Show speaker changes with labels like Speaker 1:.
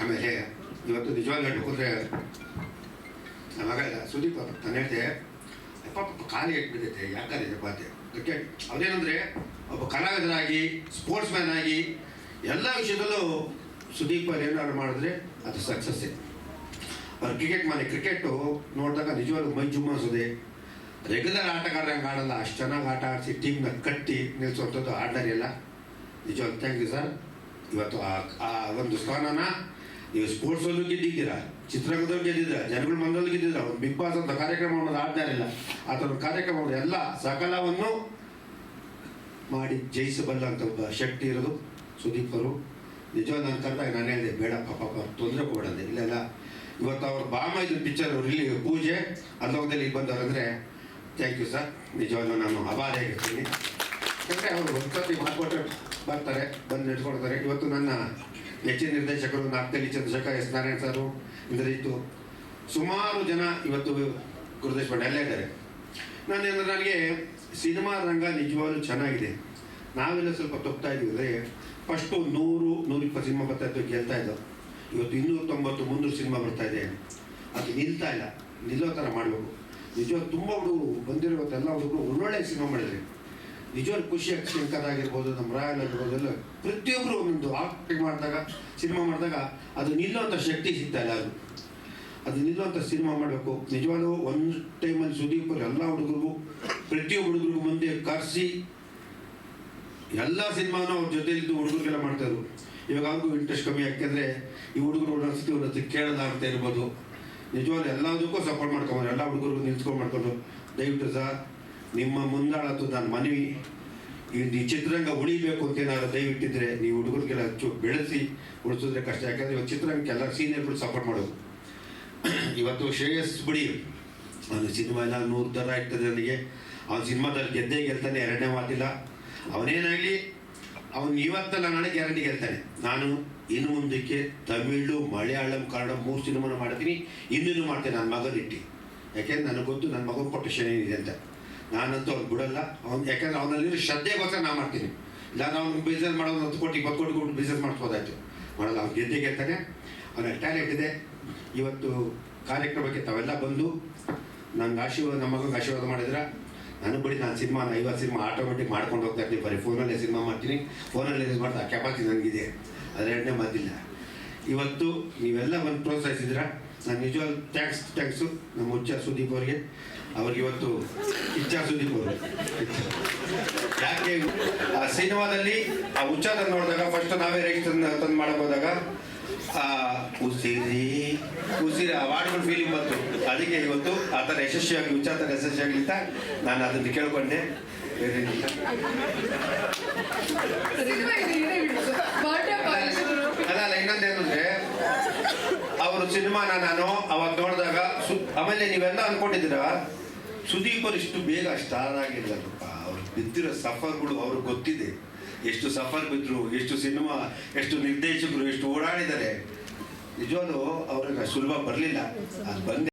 Speaker 1: ಆಮೇಲೆ ಇವತ್ತು ನಿಜವಾಗ್ಲೂ ಹೇಳ್ಬೇಕಂದ್ರೆ ನಮಗ ಮಗ ಸುದೀಪ್ ಅವರು ನಾನು ಹೇಳಿದೆ ಪಾಪ ಖಾಲಿ ಬಿದ್ದೈತೆ ಯಾಕಂದ್ರೆ ಬಾತೆ ಕ್ರಿಕೆಟ್ ಅವನೇನಂದ್ರೆ ಒಬ್ಬ ಕಲಾವಿದರಾಗಿ ಸ್ಪೋರ್ಟ್ಸ್ ಮ್ಯಾನ್ ಆಗಿ ಎಲ್ಲ ವಿಷಯದಲ್ಲೂ ಸುದೀಪ್ ಅವ್ರು ಏನಾದ್ರು ಮಾಡಿದ್ರೆ ಅದು ಸಕ್ಸಸ್ಸೇ ಅವ್ರು ಕ್ರಿಕೆಟ್ ಮಾಡಿ ಕ್ರಿಕೆಟು ನೋಡಿದಾಗ ನಿಜವಾಗ್ಲೂ ಮೈ ಜುಮ್ಮ ಅನ್ಸೋದೆ ರೆಗ್ಯುಲರ್ ಆಟಗಾರರಂಗೆ ಆಡಲ್ಲ, ಅಷ್ಟು ಚೆನ್ನಾಗಿ ಆಟ ಆಡಿಸಿ ಟೀಮ್ನ ಕಟ್ಟಿ ನಿಲ್ಲಿಸುವಂಥದ್ದು ಆರ್ಡರ್ ಇಲ್ಲ ನಿಜವಾಗ್ಲೂ ಥ್ಯಾಂಕ್ ಯು ಸರ್ ಇವತ್ತು ಆ ಒಂದು ಸ್ಥಾನನ ನೀವು ಸ್ಪೋರ್ಟ್ಸಲ್ಲೂ ಗೆದ್ದಿದ್ದೀರಾ? ಚಿತ್ರರಂಗದಲ್ಲೂ ಗೆದ್ದಿದ್ದೀರಾ? ಜನಗಳ ಮನದಲ್ಲಿ ಗೆದ್ದಿದ್ದೀರಾ? ಒಂದು ಬಿಗ್ ಬಾಸ್ ಅಂತ ಕಾರ್ಯಕ್ರಮ ಅನ್ನೋದು ಆಡ್ತಾ ಇರಲಿಲ್ಲ. ಆ ಥರ ಒಂದು ಕಾರ್ಯಕ್ರಮ ಎಲ್ಲ ಸಕಲವನ್ನು ಮಾಡಿ ಜಯಿಸಬಲ್ಲ ಅಂತ ಒಬ್ಬ ಶಕ್ತಿ ಇರೋದು ಸುದೀಪ್ ಅವರು. ನಿಜವಾಗಿ ನಾನು ಕರೆದಾಗ ನಾನು ಹೇಳಿದೆ ಬೇಡ ಪಾಪ ತೊಂದರೆ ಕೊಡಂದೆ ಇಲ್ಲೆಲ್ಲ ಇವತ್ತು ಅವ್ರ ಬಾಮ ಇದ್ರ ಪಿಕ್ಚರ್ ರಿಲಿ ಪೂಜೆ ಅಲ್ಲೋಗದಲ್ಲಿ ಇಲ್ಲಿ ಬಂದವರಂದರೆ ಥ್ಯಾಂಕ್ ಯು ಸರ್ ನಿಜವಾಗ್ಲೂ ನಾನು ಅಭಾರಿಯಾಗಿರ್ತೀನಿ ಯಾಕಂದರೆ ಅವರು ಒಂದ್ಸತಿ ಮಾಡಿಕೊಟ್ರೆ ಬರ್ತಾರೆ, ಬಂದು ನೆಡ್ಸ್ಕೊಡ್ತಾರೆ. ಇವತ್ತು ನನ್ನ ನೆಚ್ಚಿನ ನಿರ್ದೇಶಕರು ನಾಲ್ಕಲ್ಲಿ ಚಂದ್ರಶೇಖರ್ ಎಸ್ ನಾರಾಯಣ ಸರ್, ಇಂದ್ರಜಿತ್ತು, ಸುಮಾರು ಜನ ಇವತ್ತು ಗುರುದೇಶ್ ಎಲ್ಲ ಇದ್ದಾರೆ. ನಾನೇನು ನನಗೆ ಸಿನಿಮಾ ರಂಗ ನಿಜವಾಗ್ಲೂ ಚೆನ್ನಾಗಿದೆ. ನಾವೆಲ್ಲ ಸ್ವಲ್ಪ ತೊಗ್ತಾ ಇದ್ದೀವಿ ಅಂದರೆ ಫಸ್ಟು ನೂರು, ನೂರಿಪ್ಪತ್ತು ಸಿನಿಮಾ ಬರ್ತಾ ಇತ್ತು, ಗೆಲ್ತಾ ಇದ್ದವು ಇವತ್ತು ಇನ್ನೂರ ತೊಂಬತ್ತು ಮುನ್ನೂರು ಸಿನಿಮಾ ಬರ್ತಾ ಇದೆ. ಅದು ನಿಲ್ತಾ ಇಲ್ಲ. ನಿಲ್ಲೋ ಥರ ಮಾಡಬೇಕು. ನಿಜವಾಗ ತುಂಬ ಹುಡುಗರು ಬಂದಿರೋ ಎಲ್ಲ ಹುಡುಗರು ಒಳ್ಳೊಳ್ಳೆ ಸಿನಿಮಾ ಮಾಡಿದ್ರು ನಿಜವಾಗ್ಲೂ ಖುಷಿ ಶಂಕರ್ ಆಗಿರ್ಬೋದು ನಮ್ಮ ರಾಯಲ್ ಆಗಿರ್ಬೋದು, ಎಲ್ಲ. ಪ್ರತಿಯೊಬ್ಬರು ಒಂದು ಆಕ್ಟಿಂಗ್ ಮಾಡಿದಾಗ ಸಿನಿಮಾ ಮಾಡಿದಾಗ ಅದು ನಿಲ್ಲುವಂಥ ಶಕ್ತಿ ಸಿಗ್ತಾ ಇಲ್ಲ ಅದು. ಅದು ನಿಲ್ಲುವಂಥ ಸಿನಿಮಾ ಮಾಡಬೇಕು. ನಿಜವಾಗ್ಲೂ ಒಂದು ಟೈಮಲ್ಲಿ ಸುದೀಪ್ ಎಲ್ಲ ಹುಡುಗರಿಗೂ, ಪ್ರತಿಯೊಬ್ಬ ಹುಡುಗರಿಗೂ ಮುಂದೆ ಕರೆಸಿ, ಎಲ್ಲ ಸಿನಿಮಾನು ಅವ್ರ ಜೊತೆಲಿದ್ದು ಹುಡುಗರಿಗೆಲ್ಲ ಮಾಡ್ತಾಯಿದ್ರು ಇವಾಗ ಅವ್ರಿಗೂ ಇಂಟ್ರೆಸ್ಟ್ ಕಮ್ಮಿ, ಯಾಕೆಂದರೆ ಈ ಹುಡುಗರು ಒಂದೊಂದ್ಸತಿ ಒಂದೊಂದ್ಸತಿ ಕೇಳಲ್ಲ ಅಂತ ಇರ್ಬೋದು. ನಿಜವಾಗ್ಲೂ ಎಲ್ಲದಕ್ಕೂ ಸಪೋರ್ಟ್ ಮಾಡ್ಕೊಂಡು ಎಲ್ಲ ಹುಡುಗರಿಗೂ ನಿಲ್ಸ್ಕೊಂಡು ಮಾಡ್ಕೊಂಡು, ದಯವಿಟ್ಟು ಸರ್ ನಿಮ್ಮ ಮುಂದಾಳತ್ತು ನಾನು ಮನವಿ. ಈ ಚಿತ್ರರಂಗ ಉಳಿಬೇಕು ಅಂತ ಏನಾದ್ರು ದಯವಿಟ್ಟಿದ್ರೆ ನೀವು ಹುಡುಗರಿಗೆಲ್ಲ ಹೆಚ್ಚು ಬೆಳೆಸಿ, ಉಳಿಸಿದ್ರೆ ಕಷ್ಟ. ಯಾಕಂದರೆ ಇವತ್ತು ಚಿತ್ರರಂಗಕ್ಕೆ ಎಲ್ಲ ಸೀನಿಯರ್ಗಳು ಸಪೋರ್ಟ್ ಮಾಡೋದು. ಇವತ್ತು ಶ್ರೇಯಸ್ ಬಿಡಿ. ಒಂದು ಸಿನಿಮಾ ಎಲ್ಲ ನೂರು ಥರ ಇರ್ತದೆ ನನಗೆ. ಅವ್ನ ಸಿನಿಮಾದಲ್ಲಿ ಗೆದ್ದೇ ಗೆಲ್ತಾನೆ, ಎರಡನೇ ಮಾತಿಲ್ಲ. ಅವನೇನಾಗಲಿ, ಅವನು ಇವತ್ತಲ್ಲ ನನಗೆ ಗ್ಯಾರಂಟಿ ಗೆಲ್ತಾನೆ. ನಾನು ಇನ್ನು ಮುಂದಕ್ಕೆ ತಮಿಳು, ಮಲಯಾಳಂ, ಕನ್ನಡ ಮೂರು ಸಿನಿಮಾನು ಮಾಡ್ತೀನಿ. ಇನ್ನೂ ಮಾಡ್ತೇನೆ, ನನ್ನ ಮಗನಿಟ್ಟು. ಯಾಕೆಂದ್ರೆ ನನಗೊತ್ತು ನನ್ನ ನನ್ನ ಮಗನ ಪೊಟೆನ್ಷನ್ ಇದೆ ಅಂತ. ನಾನಂತೂ ಅವ್ನು ಬಿಡಲ್ಲ. ಅವ್ನು ಯಾಕಂದ್ರೆ ಅವನಲ್ಲಿರೋ ಶ್ರದ್ಧೆಗೋಸ್ಕರ ನಾನು ಮಾಡ್ತೀನಿ. ಇಲ್ಲ ಅವ್ನು ಬಿಸ್ನೆಸ್ ಮಾಡೋದು ಹತ್ತು ಕೋಟಿ, ಇಪ್ಪತ್ತು ಕೋಟಿ ಕೊಟ್ಟು ಬಿಸ್ನೆಸ್ ಮಾಡ್ಬೋದಾಯ್ತು ಮಾಡಲ್ಲ, ಅವ್ನು ಗೆದ್ದೆ ಗೆಲ್ತಾನೆ ಅವನ ಟ್ಯಾಲೆಂಟ್ ಇದೆ. ಇವತ್ತು ಕಾರ್ಯಕ್ರಮಕ್ಕೆ ತಾವೆಲ್ಲ ಬಂದು ನಂಗೆ ಆಶೀರ್ವಾದ ನಮ್ಮ ಮಗನಿಗೆ ಆಶೀರ್ವಾದ ಮಾಡಿದ್ರೆ. ನಾನು ಬಿಡಿ ನಾನು ಸಿನಿಮಾ ಐವತ್ತು ಸಿನಿಮಾ ಆಟೋಮೆಟಿಕ್ ಮಾಡ್ಕೊಂಡು ಹೋಗ್ತಾ ಇರ್ತೀನಿ. ಬರೀ ಫೋನಲ್ಲೇ ಸಿನಿಮಾ ಮಾಡ್ತೀನಿ. ಫೋನಲ್ಲಿ ಯೂಸ್ ಮಾಡ್ತಾ ಕೆಪಾಸಿಟಿ ನನಗಿದೆ. ಅದರ ಎರಡನೇ ಮಾತಿಲ್ಲ. ಇವತ್ತು ನೀವೆಲ್ಲ ಬಂದು ಪ್ರೋತ್ಸಾಹಿಸಿದ್ರ. ನಾನು ನಿಜವಾಗ್ಲೂ ಥ್ಯಾಂಕ್ಸ್ ಥ್ಯಾಂಕ್ಸು ನಮ್ಮ ಹುಚ್ಚ ಸುದೀಪ್ ಅವರಿಗೆ. ಅವ್ರಿಗೆ ಇವತ್ತು ಇಚ್ಛಾ ಸುದೀಪ್ ಅವರು. ಯಾಕೆ? ಆ ಸಿನಿಮಾದಲ್ಲಿ ಆ ಉಚ್ಚಾರ ನೋಡಿದಾಗ ಫಸ್ಟ್ ನಾವೇ ರೈಟ್ ತಂದು ಮಾಡಕ್ ಆ ಉಸಿರಿ ಉಸಿರಿ ಆ ವಾಡ್ಗಳು ಫೀಲಿಂಗ್ ಬಂತು. ಅದಕ್ಕೆ ಇವತ್ತು ಆ ಥರ ಯಶಸ್ವಿಯಾಗಿ, ಹುಚ್ಚ ಥರ ಯಶಸ್ವಿಯಾಗಲಿ ಅಂತ ನಾನು ಅದನ್ನು ಕೇಳ್ಕೊಂಡೆ ಬೇರೆ ಏನಿಲ್ಲ.
Speaker 2: ಸಿನಿಮಾ ಇದೆ ಏನೇ ಬಿಡು ಬಾಟ ಪಾಲಿಸಿದ್ರು
Speaker 1: ಅಲ್ಲ ಅಲ್ಲ ಇನ್ನೊಂದೇನು ಅಂದ್ರೆ ಅವರು ಸಿನಿಮಾನ ನಾನು ಅವಾಗ ನೋಡಿದಾಗ ಸು ಆಮೇಲೆ ನೀವೆಲ್ಲ ಅನ್ಕೊಂಡಿದ್ದೀರ? ಸುದೀಪ್ ಅವ್ರು ಇಷ್ಟು ಬೇಗ ಸ್ಟಾರ್ ಆಗಿಲ್ಲಪ್ಪ. ಅವ್ರು ಬಿದ್ದಿರೋ ಸಫರ್ಗಳು ಅವ್ರಿಗೆ ಗೊತ್ತಿದೆ. ಎಷ್ಟು ಸಫರ್ ಬಿದ್ರು, ಎಷ್ಟು ಸಿನಿಮಾ, ಎಷ್ಟು ನಿರ್ದೇಶಕರು, ಎಷ್ಟು ಓಡಾಡಿದ್ದಾರೆ. ನಿಜವಾಗ್ಲೂ ಅವ್ರಿಗೆ ಸುಲಭ ಬರಲಿಲ್ಲ. ಅದು ಬಂದೆ